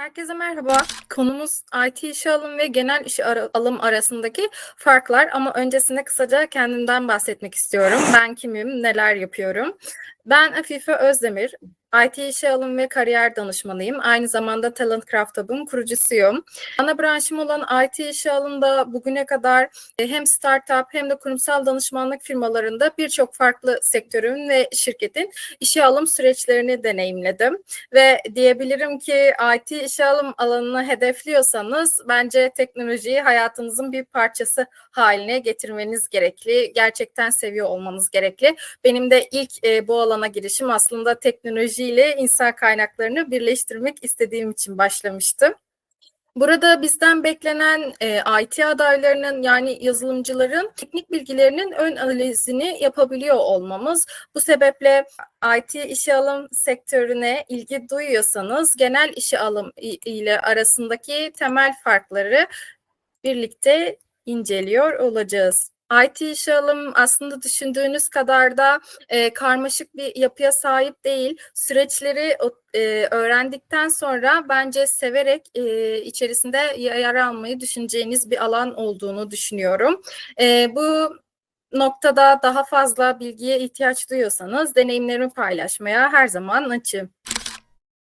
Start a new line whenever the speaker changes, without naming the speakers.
Herkese merhaba. Konumuz IT işe alım ve genel işe ara- alım arasındaki farklar ama öncesinde kısaca kendimden bahsetmek istiyorum. Ben kimim, neler yapıyorum? Ben Afife Özdemir. IT işe alım ve kariyer danışmanıyım. Aynı zamanda Talent Craft Hub'ın kurucusuyum. Ana branşım olan IT işe alımda bugüne kadar e, hem startup hem de kurumsal danışmanlık firmalarında birçok farklı sektörün ve şirketin işe alım süreçlerini deneyimledim ve diyebilirim ki IT işe alım alanını hedefliyorsanız bence teknolojiyi hayatınızın bir parçası haline getirmeniz gerekli. Gerçekten seviyor olmanız gerekli. Benim de ilk e, bu alana girişim aslında teknolojiyle insan kaynaklarını birleştirmek istediğim için başlamıştı. Burada bizden beklenen e, IT adaylarının yani yazılımcıların teknik bilgilerinin ön analizini yapabiliyor olmamız. Bu sebeple IT işe alım sektörüne ilgi duyuyorsanız genel işe alım ile arasındaki temel farkları birlikte inceliyor olacağız. IT işe alım aslında düşündüğünüz kadar da e, karmaşık bir yapıya sahip değil. Süreçleri e, öğrendikten sonra bence severek e, içerisinde yer almayı düşüneceğiniz bir alan olduğunu düşünüyorum. E, bu noktada daha fazla bilgiye ihtiyaç duyuyorsanız deneyimlerimi paylaşmaya her zaman açığım.